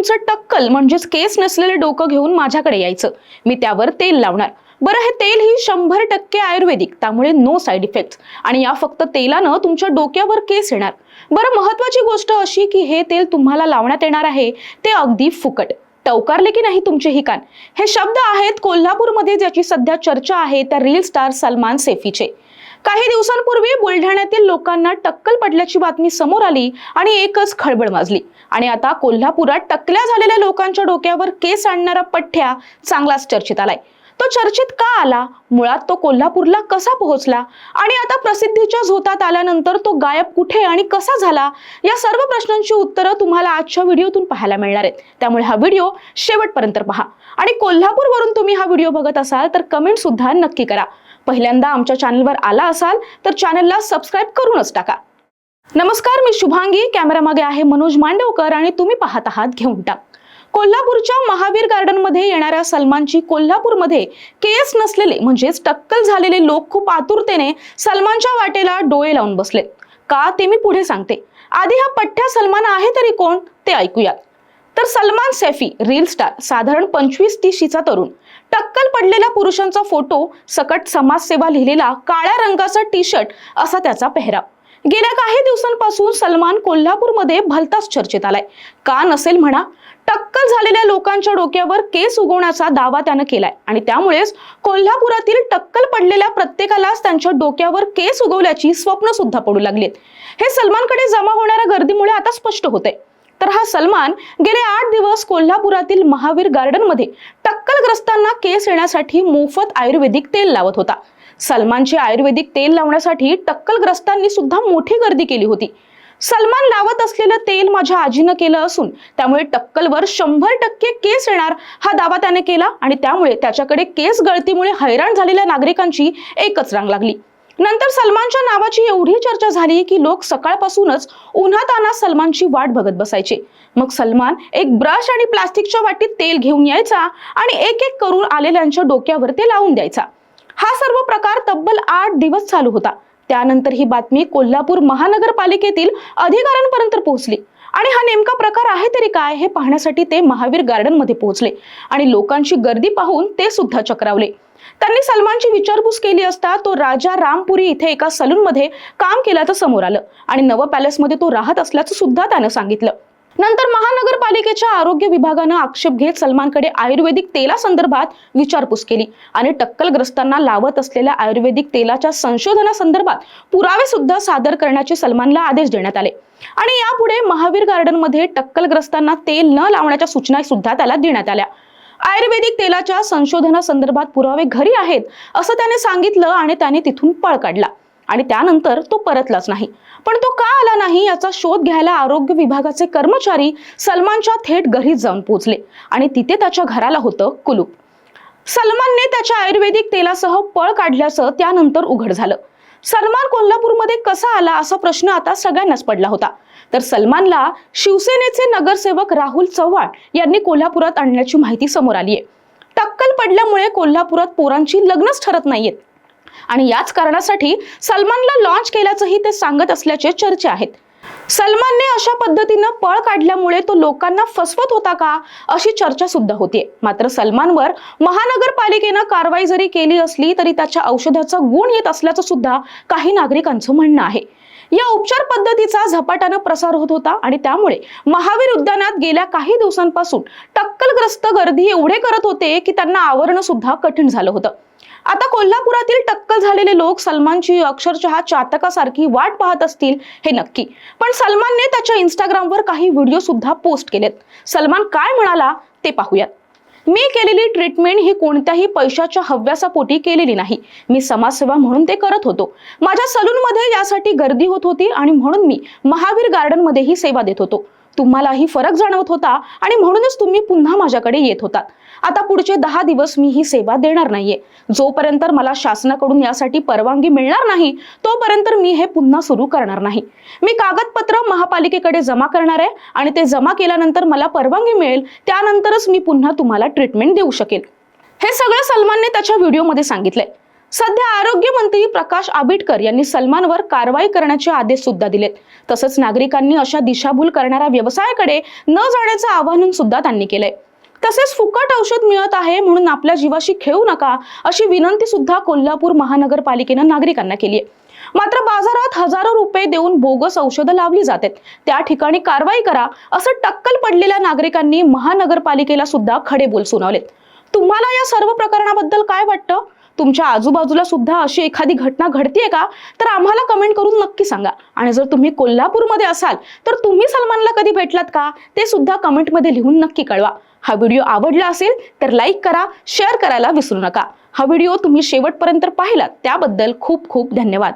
तुमचं टक्कल म्हणजेच केस नसलेलं डोकं घेऊन माझ्याकडे यायचं. मी त्यावर तेल लावणार. बरं हे तेल ही शंभर टक्के आयुर्वेदिक त्यामुळे नो साईड इफेक्ट आणि या फक्त तेलानं तुमच्या डोक्यावर केस येणार. बरं महत्वाची गोष्ट अशी की हे तेल तुम्हाला लावण्यात येणार आहे ते अगदी फुकट. टवकारले की नाही तुमचे ही कान? हे शब्द आहेत कोल्हापूरमध्ये ज्याची सध्या चर्चा आहे त्या रील स्टार सलमान सेफीचे. काही दिवसांपूर्वी बुलढाण्यातील लोकांना टक्कल पडल्याची बातमी समोर आली आणि एकच खळबळ माजली. आणि आता कोल्हापुरात टकल्या झालेल्या लोकांच्या डोक्यावर केस आणणारा पठ्ठ्या चांगलाच चर्चेत आलाय. तो चर्चेत का आला? मुळात तो कोल्हापूरला कसा पोहोचला? आणि आता प्रसिद्धीच्या झोतात आल्यानंतर तो गायब कुठे आणि कसा झाला? या सर्व प्रश्नांची उत्तरं तुम्हाला आजच्या व्हिडिओतून पाहायला मिळणार आहेत. त्यामुळे हा व्हिडिओ शेवटपर्यंत पहा. आणि कोल्हापूरवरून तुम्ही हा व्हिडिओ बघत असाल तर कमेंट सुद्धा नक्की करा. पहिल्यांदा आमच्या चॅनलवर आला असाल तर चॅनलला सबस्क्राईब करूनच टाका. नमस्कार मी शुभांगी. कॅमेरामागे आहे मनोज मांडवकर आणि तुम्ही पाहत आहात घेऊन टाक. कोल्हापूरच्या महावीर गार्डनमध्ये येणाऱ्या सलमानची कोल्हापूरमध्ये केस नसलेले म्हणजेच टक्कल झालेले लोक खूप आतुरतेने सलमानच्या वाटेला डोळे लावून बसले. का ते मी पुढे सांगते. आधी हा पठ्ठ्या सलमान आहे तरी कोण? ते ऐकूयात. तर सलमान सैफी रील स्टार साधारण पंचवीस तीशीचा तरुण. टक्कल पडलेल्या पुरुषांचा फोटो सकट समाजसेवा लिहिलेला काळ्या रंगाचा टी शर्ट असा त्याचा पेहराव. गेल्या काही दिवसांपासून सलमान कोल्हापूरमध्ये भलताच चर्चेत आलाय. का नसेल म्हणा टक्कल झालेल्या लोकांच्या डोक्यावर केस उगवण्याचा दावा त्यानं केलाय आणि त्यामुळेच कोल्हापुरातील टक्कल पडलेल्या प्रत्येकालाच त्यांच्या डोक्यावर केस उगवल्याची स्वप्न सुद्धा पडू लागलीत. हे सलमानकडे जमा होणाऱ्या गर्दीमुळे आता स्पष्ट होतंय. तर हा सलमान गेले आठ दिवस कोल्हापुरातील महावीर गार्डनमध्ये टक्कलग्रस्तांना केस येण्यासाठी मोफत आयुर्वेदिक तेल लावत होता. सलमानचे आयुर्वेदिक तेल लावण्यासाठी टक्कलग्रस्तांनी सुद्धा मोठी गर्दी केली होती. सलमान लावत असलेलं तेल माझ्या आजीनं केलं असून त्यामुळे टक्कलवर शंभर टक्के केस येणार हा दावा त्याने केला आणि त्यामुळे त्याच्याकडे केस गळतीमुळे हैराण झालेल्या नागरिकांची एकच रांग लागली. नंतर सलमानच्या नावाची एवढी चर्चा झाली की लोक सकाळपासूनच उन्हाताना सलमानची वाट बघत बसायचे. मग सलमान एक ब्रश आणि प्लास्टिकच्या वाटीत तेल घेऊन यायचा आणि एक एक करून आलेल्यांच्या डोक्यावर ते लावून द्यायचा. हा सर्व प्रकार तब्बल आठ दिवस चालू होता. त्यानंतर ही बातमी कोल्हापूर महानगरपालिकेतील अधिकाऱ्यांपर्यंत पोहोचली. आणि हा नेमका प्रकार आहे तरी काय हे पाहण्यासाठी ते महावीर गार्डनमध्ये पोहोचले. आणि लोकांची गर्दी पाहून ते सुद्धा चक्रावले. त्यांनी सलमानची विचारपूस केली असता तो राजा रामपुरी इथे एका सलून मध्ये काम केल्याचं समोर आलं. आणि नव पॅलेसमध्ये तो राहत असल्याचं सुद्धा त्यानं सांगितलं. नंतर महानगरपालिकेच्या आरोग्य विभागानं आक्षेप घेत सलमानकडे आयुर्वेदिक तेलासंदर्भात विचारपूस केली. आणि टक्कलग्रस्तांना लावत असलेल्या आयुर्वेदिक तेलाच्या संशोधनासंदर्भात पुरावे सुद्धा सादर करण्याचे सलमानला आदेश देण्यात आले. आणि यापुढे महावीर गार्डनमध्ये टक्कलग्रस्तांना तेल न लावण्याच्या सूचना सुद्धा त्याला देण्यात आल्या. आयुर्वेदिक तेलाच्या संशोधनासंदर्भात पुरावे घरी आहेत असं त्याने सांगितलं आणि त्याने तिथून पळ काढला. आणि त्यानंतर तो परतलाच नाही. पण तो का आला नाही याचा शोध घ्यायला आरोग्य विभागाचे कर्मचारी सलमानच्या थेट घरी जाऊन पोहोचले आणि तिथे त्याच्या घराला होतं कुलूप. सलमानने त्याच्या आयुर्वेदिक तेलासह पळ काढल्याचं त्यानंतर उघड झालं. सलमान कोल्हापूरमध्ये कसा आला असा प्रश्न आता सगळ्यांनाच पडला होता. तर सलमानला शिवसेनेचे नगरसेवक राहुल चव्हाण यांनी कोल्हापुरात आणण्याची माहिती समोर आली आहे टक्कल पडल्यामुळे कोल्हापुरात पोरांची लग्नच ठरत नाहीयेत. आणि याच कारणासाठी सलमानला लॉन्च केल्याचंही ते सांगत असल्याचे चर्चा आहेत. सलमानने अशा पद्धतीनं पळ काढल्यामुळे तो लोकांना फसवत होता का अशी चर्चा सुद्धा होतीये. मात्र सलमानवर महानगरपालिकेनं कारवाई जरी केली असली तरी त्याच्या औषधाचा गुण येत असल्याचं सुद्धा काही नागरिकांचं म्हणणं आहे. या उपचार पद्धतीचा झपाट्यानं प्रसार होत होता आणि त्यामुळे महावीर उद्यानात गेल्या काही दिवसांपासून टक्कलग्रस्त गर्दी एवढे करत होते की त्यांना आवरणं सुद्धा कठीण झालं होतं. आता कोल्हापुरातील टक्कल झालेले लोक सलमानची अक्षरशः चातकासारखी वाट पाहत असतील हे नक्की. पण सलमानने त्याच्या इंस्टाग्रामवर काही व्हिडिओ सुद्धा पोस्ट केलेत. सलमान काय म्हणाला ते पाहूयात. मी केलेली ट्रीटमेंट ही कोणत्याही पैशाच्या हव्यासापोटी केलेली नाही. मी समाजसेवा म्हणून ते करत होतो. माझ्या सलूनमध्ये यासाठी गर्दी होत होती आणि म्हणून मी महावीर गार्डनमध्ये ही सेवा देत होतो. तुम्हालाही फरक जाणवत होता आणि म्हणूनच तुम्ही पुन्हा माझ्याकडे येत होतात. आता पुढचे दहा दिवस मी ही सेवा देणार नाहीये. जोपर्यंत मला शासनाकडून यासाठी परवानगी मिळणार नाही तोपर्यंत मी हे पुन्हा सुरू करणार नाही. मी कागदपत्र महापालिकेकडे जमा करणार आहे आणि ते जमा केल्यानंतर मला परवानगी मिळेल त्यानंतरच मी पुन्हा तुम्हाला ट्रीटमेंट देऊ शकेल. हे सगळं सलमानने त्याच्या व्हिडिओमध्ये सांगितलंय. सध्या आरोग्यमंत्री प्रकाश आबिटकर यांनी सलमानवर कारवाई करण्याचे आदेश सुद्धा दिलेत. तसंच नागरिकांनी अशा दिशाभूल करणाऱ्या व्यवसायाकडे न जाण्याचं आवाहन सुद्धा त्यांनी केलंय. तसेच फुकट औषध मिळत आहे म्हणून आपल्या जीवाशी खेळू नका अशी विनंती सुद्धा कोल्हापूर महानगरपालिकेनं नागरिकांना केली आहे. मात्र बाजारात हजारो रुपये देऊन बोगस औषधं लावली जातात. त्या ठिकाणी कारवाई करा असं टक्कल पडलेल्या नागरिकांनी महानगरपालिकेला सुद्धा खडे बोल सुनावलेत. तुम्हाला या सर्व प्रकरणाबद्दल काय वाटतं? तुमच्या आजूबाजूला सुद्धा अशी एखादी घटना घडतीये का? तर आम्हाला कमेंट करून नक्की सांगा. आणि जर तुम्ही कोल्हापूरमध्ये असाल तर तुम्ही सलमानला कधी भेटलात का? ते सुद्धा कमेंटमध्ये लिहून नक्की कळवा. हा व्हिडिओ आवडला असेल तर लाईक करा शेअर करायला विसरू नका. हा व्हिडिओ तुम्ही शेवटपर्यंत पाहिलात त्याबद्दल खूप खूप धन्यवाद.